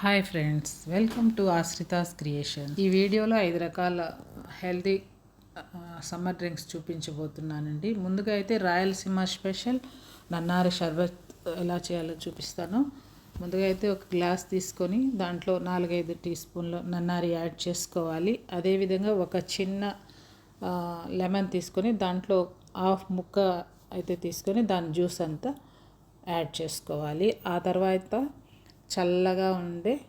Hi friends welcome to Ashrita's creation ఈ వీడియోలో ఐదు రకాల హెల్తీ సమ్మర్ డ్రింక్స్ చూపించబోతున్నానండి. ముందుగా అయితే రాయలసీమ స్పెషల్ నన్నారి షర్బత్ ఎలా చేయాలో చూపిస్తాను. ముందుగా అయితే ఒక గ్లాస్ తీసుకొని దాంట్లో నాలుగైదు టీ స్పూన్లు నన్నారి యాడ్ చేసుకోవాలి. అదేవిధంగా ఒక చిన్న లెమన్ తీసుకొని దాంట్లో హాఫ్ ముక్క అయితే తీసుకొని దాని జ్యూస్ అంతా యాడ్ చేసుకోవాలి. ఆ తర్వాత చల్లగా ఉండే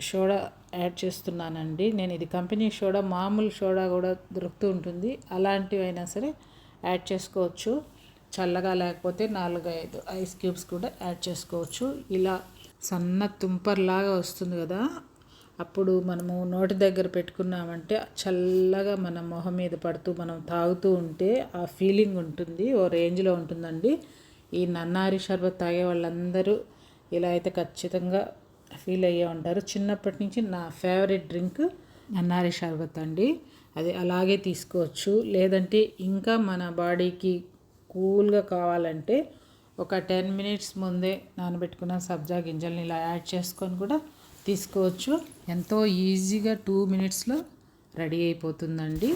సోడా యాడ్ చేస్తున్నానండి. నేను ఇది కంపెనీ సోడా మామూలు సోడా కూడా దొరుకుతూ ఉంటుంది. అలాంటివైనా సరే యాడ్ చేసుకోవచ్చు. చల్లగా లేకపోతే నాలుగు ఐదు ఐస్ క్యూబ్స్ కూడా యాడ్ చేసుకోవచ్చు. ఇలా సన్న తుంపర్లాగా వస్తుంది కదా. అప్పుడు మనము నోటి దగ్గర పెట్టుకున్నామంటే చల్లగా మన మొహం మీద పడుతూ మనం తాగుతూ ఉంటే ఆ ఫీలింగ్ ఉంటుంది. ఓ రేంజ్లో ఉంటుందండి. ఈ నన్నారి షర్బత్ తాగే వాళ్ళందరూ ఇలా అయితే ఖచ్చితంగా ఫీల్ అయ్యే ఉంటారు. చిన్నప్పటి నుంచి నా ఫేవరెట్ డ్రింక్ నన్నారి షర్బత్ అండి. అది అలాగే తీసుకోవచ్చు. లేదంటే ఇంకా మన బాడీకి కూల్గా కావాలంటే ఒక టెన్ మినిట్స్ ముందే నానబెట్టుకున్న సబ్జా గింజల్ని ఇలా యాడ్ చేసుకొని కూడా తీసుకోవచ్చు. ఎంతో ఈజీగా టూ మినిట్స్లో రెడీ అయిపోతుందండి.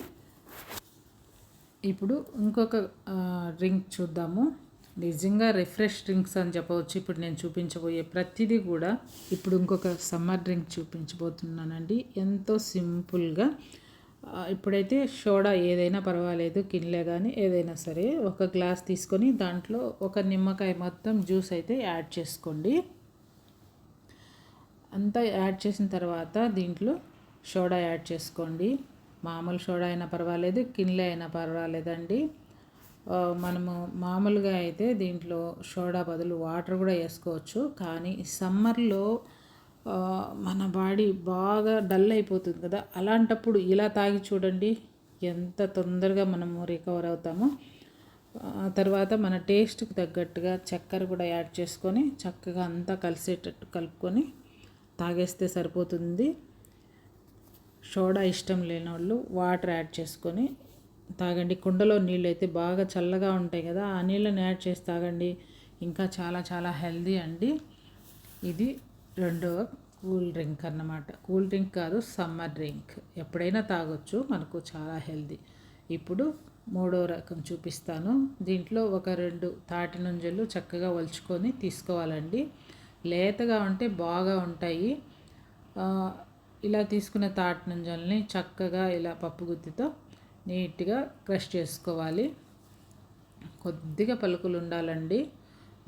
ఇప్పుడు ఇంకొక డ్రింక్ చూద్దాము. నిజంగా రిఫ్రెష్ డ్రింక్స్ అని చెప్పవచ్చు. ఇప్పుడు నేను చూపించబోయే ప్రతిదీ కూడా ఇప్పుడు ఇంకొక సమ్మర్ డ్రింక్ చూపించబోతున్నానండి. ఎంతో సింపుల్గా ఇప్పుడైతే సోడా ఏదైనా పర్వాలేదు కిన్లే కానీ ఏదైనా సరే ఒక గ్లాస్ తీసుకొని దాంట్లో ఒక నిమ్మకాయ మొత్తం జ్యూస్ అయితే యాడ్ చేసుకోండి. అంతా యాడ్ చేసిన తర్వాత దీంట్లో సోడా యాడ్ చేసుకోండి. మామూలు సోడా అయినా పర్వాలేదు కిన్లే అయినా పర్వాలేదండి. మనము మామూలుగా అయితే దీంట్లో సోడా బదులు వాటర్ కూడా వేసుకోవచ్చు. కానీ సమ్మర్లో మన బాడీ బాగా డల్ అయిపోతుంది కదా. అలాంటప్పుడు ఇలా తాగి చూడండి. ఎంత తొందరగా మనము రికవర్ అవుతామో. తర్వాత మన టేస్ట్కి తగ్గట్టుగా చక్కెర కూడా యాడ్ చేసుకొని చక్కగా అంతా కలిసేటట్టు కలుపుకొని తాగేస్తే సరిపోతుంది. సోడా ఇష్టం లేని వాళ్ళు వాటర్ యాడ్ చేసుకొని తాగండి. కుండలో నీళ్ళు అయితే బాగా చల్లగా ఉంటాయి కదా ఆ నీళ్ళని యాడ్ చేసి తాగండి. ఇంకా చాలా చాలా హెల్దీ అండి. ఇది రెండవ కూల్ డ్రింక్ అన్నమాట. కూల్ డ్రింక్ కాదు సమ్మర్ డ్రింక్. ఎప్పుడైనా తాగొచ్చు మనకు చాలా హెల్దీ. ఇప్పుడు మూడో రకం చూపిస్తాను. దీంట్లో ఒక రెండు తాటి నుంజలు చక్కగా వలుచుకొని తీసుకోవాలండి. లేతగా ఉంటే బాగా ఉంటాయి. ఇలా తీసుకున్న తాటి నుంజల్ని చక్కగా ఇలా పప్పు గుత్తితో నీట్గా క్రష్ చేసుకోవాలి. కొద్దిగా పలుకులు ఉండాలండి.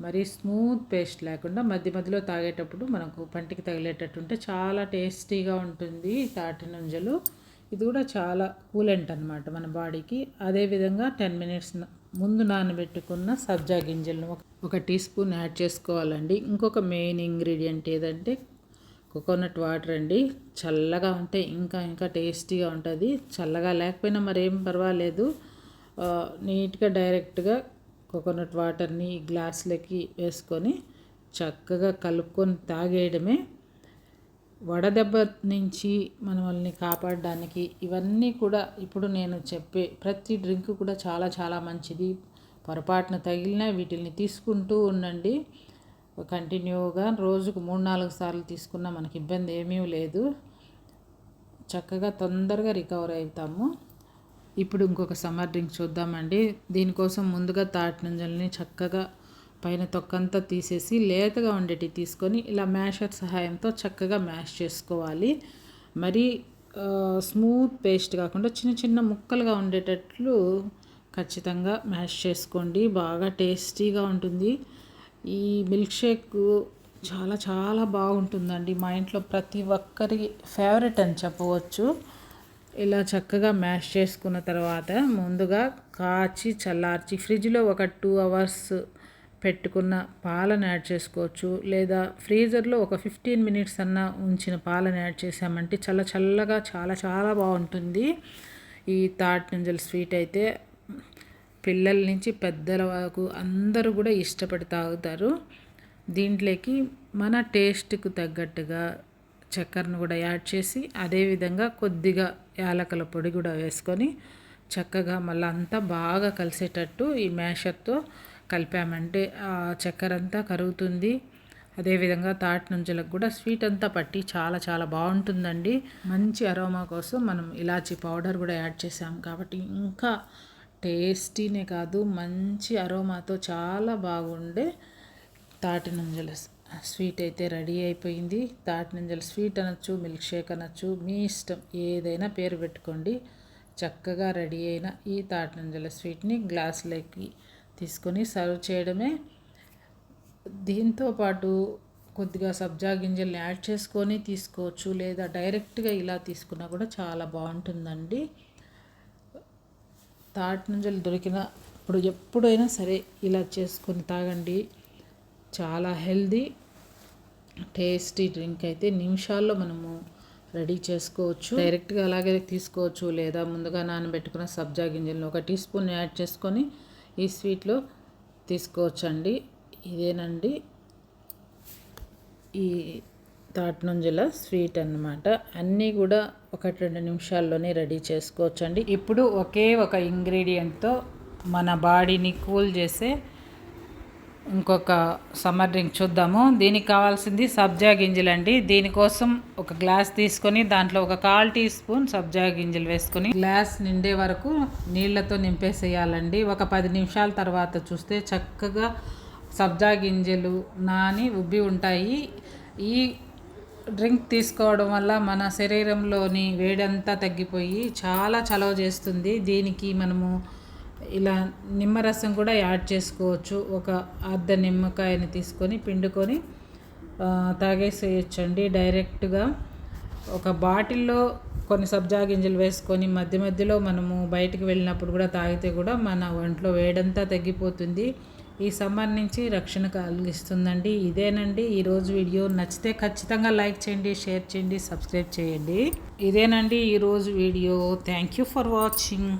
మరీ స్మూత్ పేస్ట్ లేకుండా మధ్య మధ్యలో తాగేటప్పుడు మనకు పంటికి తగిలేటట్టు ఉంటే చాలా టేస్టీగా ఉంటుంది తాటి నుంజలు. ఇది కూడా చాలా కూలెంట్ అనమాట మన బాడీకి. అదేవిధంగా టెన్ మినిట్స్ ముందు నానబెట్టుకున్న సబ్జా గింజలను ఒక టీ స్పూన్ యాడ్ చేసుకోవాలండి. ఇంకొక మెయిన్ ఇంగ్రీడియంట్ ఏదంటే కోకోనట్ వాటర్ అండి. చల్లగా ఉంటే ఇంకా ఇంకా టేస్టీగా ఉంటుంది. చల్లగా లేకపోయినా మరేం పర్వాలేదు. నీట్గా డైరెక్ట్గా కోకోనట్ వాటర్ని గ్లాసులకి వేసుకొని చక్కగా కలుపుకొని తాగేయడమే. వడదెబ్బ నుంచి మనల్ని కాపాడడానికి ఇవన్నీ కూడా ఇప్పుడు నేను చెప్పే ప్రతి డ్రింక్ కూడా చాలా చాలా మంచిది. పొరపాటున తగిలినా వీటిని తీసుకుంటూ ఉండండి. కంటిన్యూగా రోజుకు మూడు నాలుగు సార్లు తీసుకున్నా మనకి ఇబ్బంది ఏమీ లేదు. చక్కగా తొందరగా రికవర్ అవుతాము. ఇప్పుడు ఇంకొక సమ్మర్ డ్రింక్ చూద్దామండి. దీనికోసం ముందుగా తాటినంజల్ని చక్కగా పైన తొక్కంతా తీసేసి లేతగా ఉండేటి తీసుకొని ఇలా మ్యాషర్ సహాయంతో చక్కగా మ్యాష్ చేసుకోవాలి. మరి స్మూత్ పేస్ట్ కాకుండా చిన్న చిన్న ముక్కలుగా ఉండేటట్లు ఖచ్చితంగా మ్యాష్ చేసుకోండి. బాగా టేస్టీగా ఉంటుంది. ఈ మిల్క్ షేక్ చాలా చాలా బాగుంటుందండి. మా ఇంట్లో ప్రతి ఒక్కరి ఫేవరెట్ అని చెప్పవచ్చు. ఇలా చక్కగా మ్యాష్ చేసుకున్న తర్వాత ముందుగా కాచి చల్లార్చి ఫ్రిడ్జ్లో ఒక టూ అవర్స్ పెట్టుకున్న పాలను యాడ్ చేసుకోవచ్చు. లేదా ఫ్రీజర్లో ఒక ఫిఫ్టీన్ మినిట్స్ అన్న ఉంచిన పాలను యాడ్ చేసామంటే చల్ల చల్లగా చాలా చాలా బాగుంటుంది. ఈ తాటి నుంజల స్వీట్ అయితే పిల్లల నుంచి పెద్దల వరకు అందరూ కూడా ఇష్టపడి తాగుతారు. దీంట్లోకి మన టేస్ట్కు తగ్గట్టుగా చక్కెరను కూడా యాడ్ చేసి అదేవిధంగా కొద్దిగా యాలకల పొడి కూడా వేసుకొని చక్కగా మళ్ళీ అంతా బాగా కలిసేటట్టు ఈ మ్యాషర్తో కలిపామంటే ఆ చక్కెర అంతా కరుగుతుంది. అదేవిధంగా తాటి నుంజలకు కూడా స్వీట్ అంతా పట్టి చాలా చాలా బాగుంటుందండి. మంచి అరోమా కోసం మనం ఇలాచీ పౌడర్ కూడా యాడ్ చేసాం కాబట్టి ఇంకా టేస్టీనే కాదు మంచి అరోమాతో చాలా బాగుండే తాటి నంజల స్వీట్ అయితే రెడీ అయిపోయింది. తాటి నంజల స్వీట్ అనొచ్చు మిల్క్ షేక్ అనొచ్చు మీ ఇష్టం ఏదైనా పేరు పెట్టుకోండి. చక్కగా రెడీ అయిన ఈ తాటి నంజల స్వీట్ని గ్లాసులోకి తీసుకొని సర్వ్ చేయడమే. దీంతో పాటు కొద్దిగా సబ్జా గింజల్ని యాడ్ చేసుకొని తీసుకోవచ్చు లేదా డైరెక్ట్గా ఇలా తీసుకున్నా కూడా చాలా బాగుంటుందండి. తాటి నుంచి దొరికిన ఇప్పుడు ఎప్పుడైనా సరే ఇలా చేసుకొని తాగండి. చాలా హెల్దీ టేస్టీ డ్రింక్ అయితే నిమిషాల్లో మనము రెడీ చేసుకోవచ్చు. డైరెక్ట్గా అలాగే తీసుకోవచ్చు లేదా ముందుగా నానబెట్టుకున్న సబ్జా గింజలను ఒక టీ స్పూన్ యాడ్ చేసుకొని ఈ స్వీట్లో తీసుకోవచ్చండి. ఇదేనండి. ఈ తాటి నుంజల స్వీట్ అన్నమాట. అన్నీ కూడా ఒకటి రెండు నిమిషాల్లోనే రెడీ చేసుకోవచ్చండి. ఇప్పుడు ఒకే ఒక ఇంగ్రీడియంట్తో మన బాడీని కూల్ చేసే ఇంకొక సమ్మర్ డ్రింక్ చూద్దాము. దీనికి కావాల్సింది సబ్జా గింజలు అండి. దీనికోసం ఒక గ్లాస్ తీసుకొని దాంట్లో ఒక కాల్ టీ స్పూన్ సబ్జా గింజలు వేసుకొని గ్లాస్ నిండే వరకు నీళ్ళతో నింపేసేయాలండి. ఒక పది నిమిషాల తర్వాత చూస్తే చక్కగా సబ్జా గింజలు నాని ఉబ్బి ఉంటాయి. ఈ డ్రింక్ తీసుకోవడం వల్ల మన శరీరంలోని వేడంతా తగ్గిపోయి చాలా చలవ చేస్తుంది. దీనికి మనము ఇలా నిమ్మరసం కూడా యాడ్ చేసుకోవచ్చు. ఒక అర్ధ నిమ్మకాయని తీసుకొని పిండుకొని తాగేసేయచ్చండి. డైరెక్ట్గా ఒక బాటిల్లో కొన్ని సబ్జా గింజలు వేసుకొని మధ్య మధ్యలో మనము బయటికి వెళ్ళినప్పుడు కూడా తాగితే కూడా మన ఒంట్లో వేడంతా తగ్గిపోతుంది. ఈ సమ్మర్ నుంచి రక్షణ కలిగిస్తుందండి. ఇదేనండి. ఈరోజు వీడియో నచ్చితే ఖచ్చితంగా లైక్ చేయండి షేర్ చేయండి సబ్స్క్రైబ్ చేయండి. ఇదేనండి ఈరోజు video. Thank you for watching.